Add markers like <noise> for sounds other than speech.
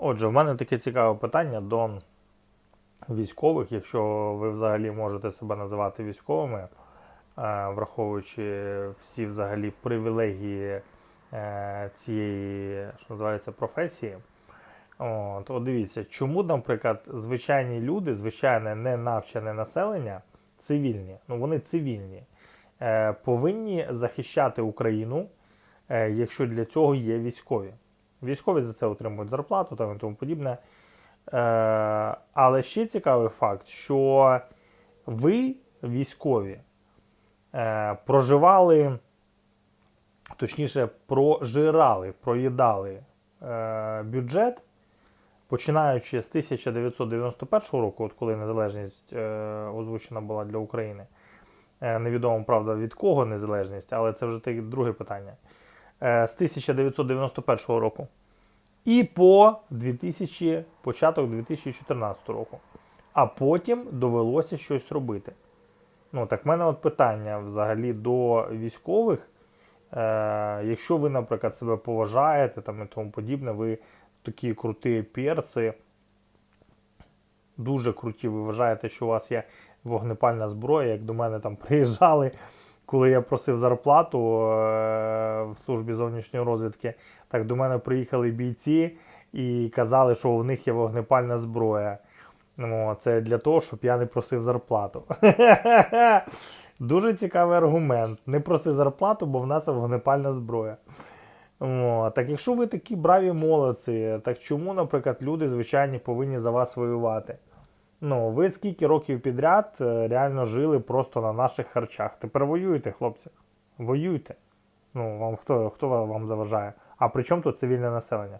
Отже, в мене таке цікаве питання до військових, якщо ви взагалі можете себе називати військовими, е, враховуючи всі взагалі привілегії е, цієї, що називається, професії. От, от дивіться, чому, наприклад, звичайні люди, звичайне не навчене населення, цивільні, ну вони цивільні, е, повинні захищати Україну, якщо для цього є військові. Військові за це отримують зарплату там і тому подібне. Е, але ще цікавий факт, що ви, військові, е, проживали, точніше, прожирали, проїдали е, бюджет, починаючи з 1991 року, от коли незалежність озвучена була для України. Невідомо, правда, від кого незалежність, але це вже друге питання. Е, з 1991 року і по 2000, початок 2014 року. А потім довелося щось робити. Ну, так в мене от питання взагалі до військових. Е, якщо ви, наприклад, себе поважаєте там, і тому подібне, ви такі круті перці, дуже круті, ви вважаєте, що у вас є вогнепальна зброя, як до мене там <laughs> приїжджали, коли я просив зарплату е, службі зовнішньої розвідки, так до мене приїхали бійці і казали, що в них є вогнепальна зброя. Ну, це для того, щоб я не просив зарплату. <laughs> Дуже цікавий аргумент. Не проси зарплату, бо в нас вогнепальна зброя. О, так якщо ви такі браві молодці, так чому, наприклад, люди звичайні повинні за вас воювати? Ну, ви скільки років підряд е, реально жили просто на наших харчах. Тепер воюєте, хлопці. Воюйте. Ну, вам хто, хто вам заважає? А при чому тут цивільне населення?